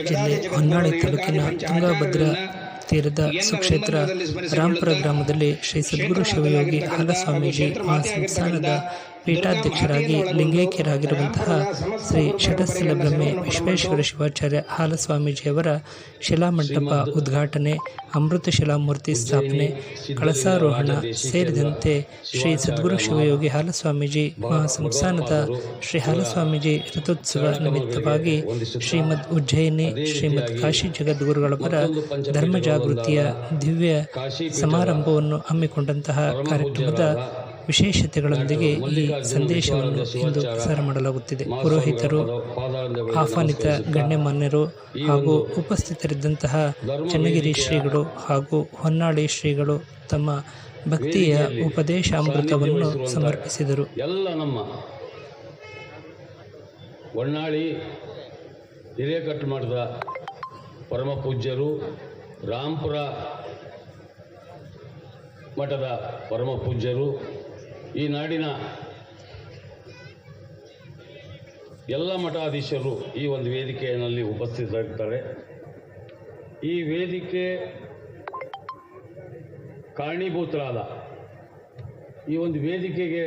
ಜಿಲ್ಲೆ ಹೊನ್ನಾಳಿ ತಾಲೂಕಿನ ತುಂಗಭದ್ರಾ ತೀರದ ಸುಕ್ಷೇತ್ರ ರಾಂಪುರ ಗ್ರಾಮದಲ್ಲಿ ಶ್ರೀ ಸದ್ಗುರು ಶಿವಯೋಗಿ ಹಾಲಸ್ವಾಮೀಜಿ ಮಹಾಸಂಸ್ಥಾನದ ಪೀಠಾಧ್ಯಕ್ಷರಾಗಿ ಲಿಂಗೈಕ್ಯರಾಗಿರುವಂತಹ ಶ್ರೀ ಷಟಸ್ಥಲ ಬ್ರಹ್ಮೆ ವಿಶ್ವೇಶ್ವರ ಶಿವಾಚಾರ್ಯ ಹಾಲಸ್ವಾಮೀಜಿಯವರ ಶಿಲಾಮಂಟಪ ಉದ್ಘಾಟನೆ, ಅಮೃತ ಶಿಲಾಮೂರ್ತಿ ಸ್ಥಾಪನೆ, ಕಳಸಾರೋಹಣ ಸೇರಿದಂತೆ ಶ್ರೀ ಸದ್ಗುರು ಶಿವಯೋಗಿ ಹಾಲಸ್ವಾಮೀಜಿ ಮಹಾಸಂಸ್ಥಾನದ ಶ್ರೀ ಹಾಲಸ್ವಾಮೀಜಿ ರಥೋತ್ಸವ ನಿಮಿತ್ತವಾಗಿ ಶ್ರೀಮದ್ ಉಜ್ಜಯಿನಿ, ಶ್ರೀಮದ್ ಕಾಶಿ ಜಗದ್ಗುರುಗಳವರ ಧರ್ಮ ಜಾಗೃತಿಯ ದಿವ್ಯ ಸಮಾರಂಭವನ್ನು ಹಮ್ಮಿಕೊಂಡಂತಹ ಕಾರ್ಯಕ್ರಮದ ವಿಶೇಷತೆಗಳೊಂದಿಗೆ ಈ ಸಂದೇಶವನ್ನು ಇಂದು ಪ್ರಸಾರ ಮಾಡಲಾಗುತ್ತಿದೆ. ಪುರೋಹಿತರು ಆಹ್ವಾನಿತ ಗಣ್ಯಮಾನ್ಯರು ಹಾಗೂ ಉಪಸ್ಥಿತರಿದ್ದಂತಹ ಚನ್ನಗಿರಿ ಶ್ರೀಗಳು ಹಾಗೂ ಹೊನ್ನಾಳಿ ಶ್ರೀಗಳು ತಮ್ಮ ಭಕ್ತಿಯ ಉಪದೇಶಾಮೃತವನ್ನು ಸಮರ್ಪಿಸಿದರು. ಎಲ್ಲ ನಮ್ಮ ಹೊನ್ನಾಳಿ ಹಿರೇಕಟ್ಟು ಮಾಡಿದ ಪರಮ ಪೂಜ್ಯರು ರಾಂಪುರ ಮಠದ ಪರಮ ಪೂಜ್ಯರು ಈ ನಾಡಿನ ಎಲ್ಲ ಮಠಾಧೀಶರು ಈ ಒಂದು ವೇದಿಕೆಯಲ್ಲಿ ಉಪಸ್ಥಿತರಾಗ್ತಾರೆ ಈ ವೇದಿಕೆ ಕಾರಣೀಭೂತರಾದ ಈ ಒಂದು ವೇದಿಕೆಗೆ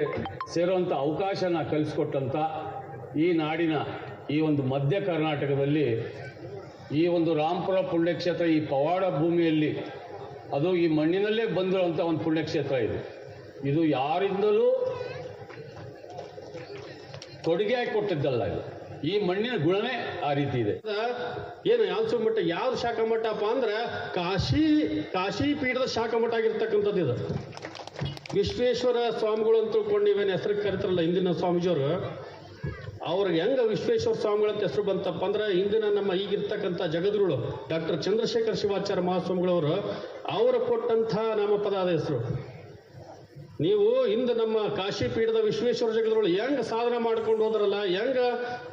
ಸೇರುವಂಥ ಅವಕಾಶನ ಕಲಿಸ್ಕೊಟ್ಟಂಥ ಈ ನಾಡಿನ ಈ ಒಂದು ಮಧ್ಯ ಕರ್ನಾಟಕದಲ್ಲಿ ಈ ಒಂದು ರಾಮಪುರ ಪುಣ್ಯಕ್ಷೇತ್ರ ಈ ಪವಾಡ ಭೂಮಿಯಲ್ಲಿ ಅದು ಈ ಮಣ್ಣಿನಲ್ಲೇ ಬಂದಿರುವಂಥ ಒಂದು ಪುಣ್ಯಕ್ಷೇತ್ರ ಇದು. ಇದು ಯಾರಿಂದಲೂ ಕೊಡುಗೆ ಕೊಟ್ಟಿದ್ದಲ್ಲ ಇದು. ಈ ಮಣ್ಣಿನ ಗುಣನೇ ಆ ರೀತಿ ಇದೆ. ಏನು ಯಾವ ಮಠ ಯಾವ್ದು ಶಾಖ ಮಠಪ್ಪ ಅಂದ್ರೆ ಕಾಶಿ ಕಾಶಿ ಪೀಠದ ಶಾಖ ಮಠ ಆಗಿರ್ತಕ್ಕಂಥದ್ದು ಇದು. ವಿಶ್ವೇಶ್ವರ ಸ್ವಾಮಿಗಳು ಅಂತ ತಿಳ್ಕೊಂಡು ನೀವೇನು ಹೆಸರು ಕರಿತಾರಲ್ಲ ಹಿಂದಿನ ಸ್ವಾಮೀಜಿಯವರು. ಅವ್ರಿಗೆ ಹೆಂಗ ವಿಶ್ವೇಶ್ವರ ಸ್ವಾಮಿಗಳು ಅಂತ ಹೆಸರು ಬಂತಪ್ಪ ಅಂದ್ರೆ ಇಂದಿನ ನಮ್ಮ ಈಗಿರ್ತಕ್ಕಂಥ ಜಗದ್ಗುರು ಡಾಕ್ಟರ್ ಚಂದ್ರಶೇಖರ್ ಶಿವಾಚಾರ್ಯ ಮಹಾಸ್ವಾಮಿಗಳವರು, ಅವರು ಕೊಟ್ಟಂತಹ ನಾಮಪದ ಹೆಸರು. ನೀವು ಇಂದು ನಮ್ಮ ಕಾಶಿ ಪೀಠದ ವಿಶ್ವೇಶ್ವರ ಜಗದ್ಗಳು ಹೆಂಗ್ ಸಾಧನೆ ಮಾಡ್ಕೊಂಡು ಹೋದ್ರಲ್ಲ, ಹೆಂಗ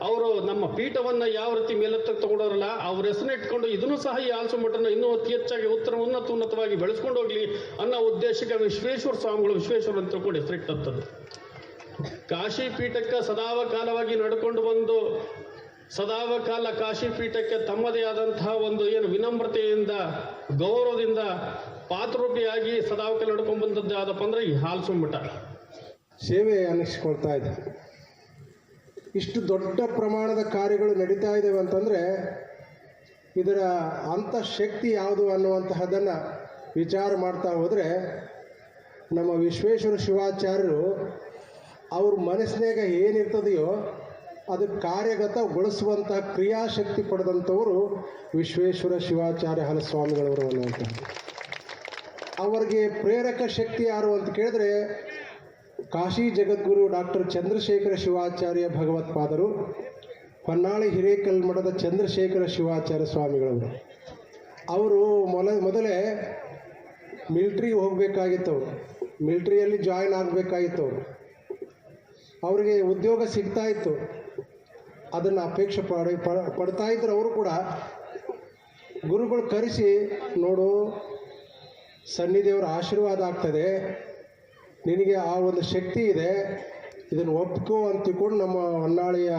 ಅವರು ನಮ್ಮ ಪೀಠವನ್ನ ಯಾವ ರೀತಿ ಮೇಲೆತ್ತಕ್ಕೆ ತಗೊಂಡವ್ರಲ್ಲ ಅವ್ರ ಹೆಸರನ್ನ ಇಟ್ಕೊಂಡು ಇದನ್ನು ಸಹ ಈ ಆಲ್ಸೋ ಮಠನ ಇನ್ನೂ ಅತಿ ಹೆಚ್ಚಾಗಿ ಉತ್ತರ ಉನ್ನತ ಉನ್ನತವಾಗಿ ಬೆಳೆಸ್ಕೊಂಡು ಹೋಗ್ಲಿ ಅನ್ನೋ ಉದ್ದೇಶಕ್ಕೆ ವಿಶ್ವೇಶ್ವರ ಸ್ವಾಮಿಗಳು ವಿಶ್ವೇಶ್ವರ ಅಂತ ತಿಳ್ಕೊಂಡು ಹೆಸರಿಟ್ಟಂತದ್ದು. ಕಾಶಿ ಪೀಠಕ್ಕೆ ಸದಾವ ಕಾಲವಾಗಿ ನಡ್ಕೊಂಡು ಬಂದು ಸದಾವ ಕಾಶಿಪೀಠಕ್ಕೆ ಕಾಶಿ ಪೀಠಕ್ಕೆ ತಮ್ಮದೇ ಆದಂತಹ ಒಂದು ಏನು ವಿನಮ್ರತೆಯಿಂದ, ಗೌರವದಿಂದ ಪಾತ್ರರೂಪಿಯಾಗಿ ಸದಾವಕಾಲ ನಡ್ಕೊಂಡು ಬಂದದ್ದು ಯಾವ್ದಪ್ಪ ಅಂದ್ರೆ ಈ ಹಾಲ್ ಸುಮ್ಮಟ ಸೇವೆ ಅನ್ನಿಸ್ಕೊಳ್ತಾ ಇದೆ. ಇಷ್ಟು ದೊಡ್ಡ ಪ್ರಮಾಣದ ಕಾರ್ಯಗಳು ನಡೀತಾ ಇದ್ದಾವೆ ಅಂತಂದರೆ ಇದರ ಅಂತಃಶಕ್ತಿ ಯಾವುದು ಅನ್ನುವಂತಹದನ್ನು ವಿಚಾರ ಮಾಡ್ತಾ ಹೋದರೆ ನಮ್ಮ ವಿಶ್ವೇಶ್ವರ ಶಿವಾಚಾರ್ಯರು ಅವ್ರ ಮನಸ್ಸಿನಾಗ ಏನಿರ್ತದೆಯೋ ಅದು ಕಾರ್ಯಗತಗೊಳಿಸುವಂತಹ ಕ್ರಿಯಾಶಕ್ತಿ ಪಡೆದಂಥವರು ವಿಶ್ವೇಶ್ವರ ಶಿವಾಚಾರ್ಯ ಹಲಸ್ವಾಮಿಗಳವರು ಅನ್ನುವಂಥದ್ದು. ಅವರಿಗೆ ಪ್ರೇರಕ ಶಕ್ತಿ ಯಾರು ಅಂತ ಕೇಳಿದ್ರೆ ಕಾಶಿ ಜಗದ್ಗುರು ಡಾಕ್ಟರ್ ಚಂದ್ರಶೇಖರ ಶಿವಾಚಾರ್ಯ ಭಗವತ್ಪಾದರು, ಹೊನ್ನಾಳಿ ಹಿರೇಕಲ್ಮಠದ ಚಂದ್ರಶೇಖರ ಶಿವಾಚಾರ್ಯ ಸ್ವಾಮಿಗಳವರು. ಅವರು ಮೊಲ, ಮೊದಲೇ ಮಿಲ್ಟ್ರಿಗೆ ಹೋಗಬೇಕಾಗಿತ್ತು. ಅವರು ಮಿಲ್ಟ್ರಿಯಲ್ಲಿ ಜಾಯಿನ್ ಆಗಬೇಕಾಗಿತ್ತು. ಅವರು ಅವರಿಗೆ ಉದ್ಯೋಗ ಸಿಗ್ತಾ ಇತ್ತು. ಅದನ್ನು ಅಪೇಕ್ಷೆ ಪಡ ಪಡ್ತಾ ಇದ್ರು ಅವರು ಕೂಡ ಗುರುಗಳು ಕರೆಸಿ, ನೋಡು ಸನ್ನಿದೇವರ ಆಶೀರ್ವಾದ ಆಗ್ತದೆ. ನಿನಗೆ ಆ ಒಂದು ಶಕ್ತಿ ಇದೆ. ಇದನ್ನು ಒಪ್ಕೋ ಅಂತ ತಿಳ್ಕೊಂಡು ನಮ್ಮ ಹೊನ್ನಾಳಿಯ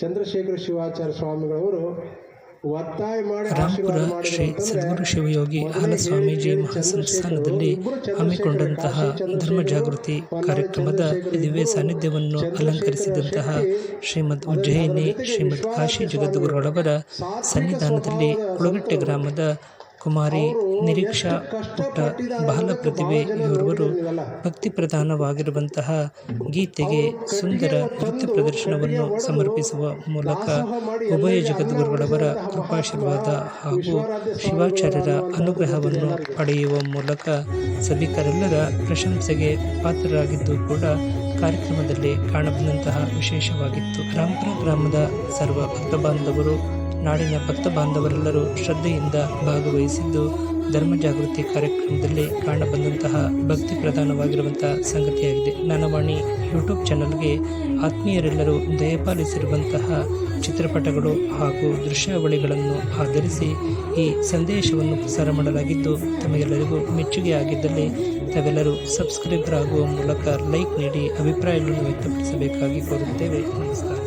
ಚಂದ್ರಶೇಖರ ಶಿವಾಚಾರ್ಯ ಸ್ವಾಮಿಗಳವರು ರಾಂಪುರ ಶ್ರೀ ಸದ್ಗುರು ಶಿವಯೋಗಿ ಹಾಲಸ್ವಾಮೀಜಿ ಚಂದ್ರಶೇಖರ್, ಹಮ್ಮಿಕೊಂಡಂತಹ ಧರ್ಮ ಜಾಗೃತಿ ಕಾರ್ಯಕ್ರಮದ ದಿವ್ಯ ಸಾನ್ನಿಧ್ಯವನ್ನು ಅಲಂಕರಿಸಿದಂತಹ ಶ್ರೀಮದ್ ಉಜ್ಜಯಿನಿ ಶ್ರೀಮದ್ ಕಾಶಿ ಜಗದ್ಗುರುಗಳವರ ಸನ್ನಿಧಾನದಲ್ಲಿ ಉಳಗಟ್ಟೆ ಕುಳಗಟ್ಟೆ ಗ್ರಾಮದ ಕುಮಾರಿ ನಿರೀಕ್ಷಾ ಪುಟ್ಟ ಬಾಲ ಬಹಳ ಅನ್ನೋದಕ್ಕೆ ಪ್ರತಿಭೆ ಬಹಳ ಇವರವರು ಭಕ್ತಿ ಪ್ರಧಾನವಾಗಿರುವಂತಹ ಗೀತೆಗೆ ಸುಂದರ ನೃತ್ಯ ಪ್ರದರ್ಶನವನ್ನು ಸಮರ್ಪಿಸುವ ಮೂಲಕ ಉಭಯ ಜಗದ್ಗುರುಗಳವರ ಕೃಪಾಶೀರ್ವಾದ ಹಾಗೂ ಶಿವಾಚಾರ್ಯರ ಅನುಗ್ರಹವನ್ನು ಪಡೆಯುವ ಮೂಲಕ ಸಭಿಕರೆಲ್ಲರ ಪ್ರಶಂಸೆಗೆ ಪಾತ್ರರಾಗಿದ್ದು ಕೂಡ ಕಾರ್ಯಕ್ರಮದಲ್ಲಿ ಕಾಣಬಂದಂತಹ ವಿಶೇಷವಾಗಿತ್ತು. ರಾಮಪುರ ಗ್ರಾಮದ ಸರ್ವ ಭಕ್ತ ಬಾಂಧವರು ನಾಡಿನ ಭಕ್ತ ಬಾಂಧವರೆಲ್ಲರೂ ಶ್ರದ್ಧೆಯಿಂದ ಭಾಗವಹಿಸಿದ್ದು ಧರ್ಮ ಜಾಗೃತಿ ಕಾರ್ಯಕ್ರಮದಲ್ಲಿ ಕಾಣಬಂದಂತಹ ಭಕ್ತಿ ಪ್ರಧಾನವಾಗಿರುವಂತಹ ಸಂಗತಿಯಾಗಿದೆ. ನನವಾಣಿ ಯೂಟ್ಯೂಬ್ ಚಾನಲ್ಗೆ ಆತ್ಮೀಯರೆಲ್ಲರೂ ದಯಪಾಲಿಸಿರುವಂತಹ ಚಿತ್ರಪಟಗಳು ಹಾಗೂ ದೃಶ್ಯಾವಳಿಗಳನ್ನು ಆಧರಿಸಿ ಈ ಸಂದೇಶವನ್ನು ಪ್ರಸಾರ ಮಾಡಲಾಗಿದ್ದು, ತಮಗೆಲ್ಲರಿಗೂ ಮೆಚ್ಚುಗೆ ಆಗಿದ್ದಲ್ಲಿ ತಾವೆಲ್ಲರೂ ಸಬ್ಸ್ಕ್ರೈಬರ್ ಆಗುವ ಮೂಲಕ ಲೈಕ್ ನೀಡಿ ಅಭಿಪ್ರಾಯಗಳನ್ನು ವ್ಯಕ್ತಪಡಿಸಬೇಕಾಗಿ ಕೋರುತ್ತೇವೆ. ನಮಸ್ಕಾರ.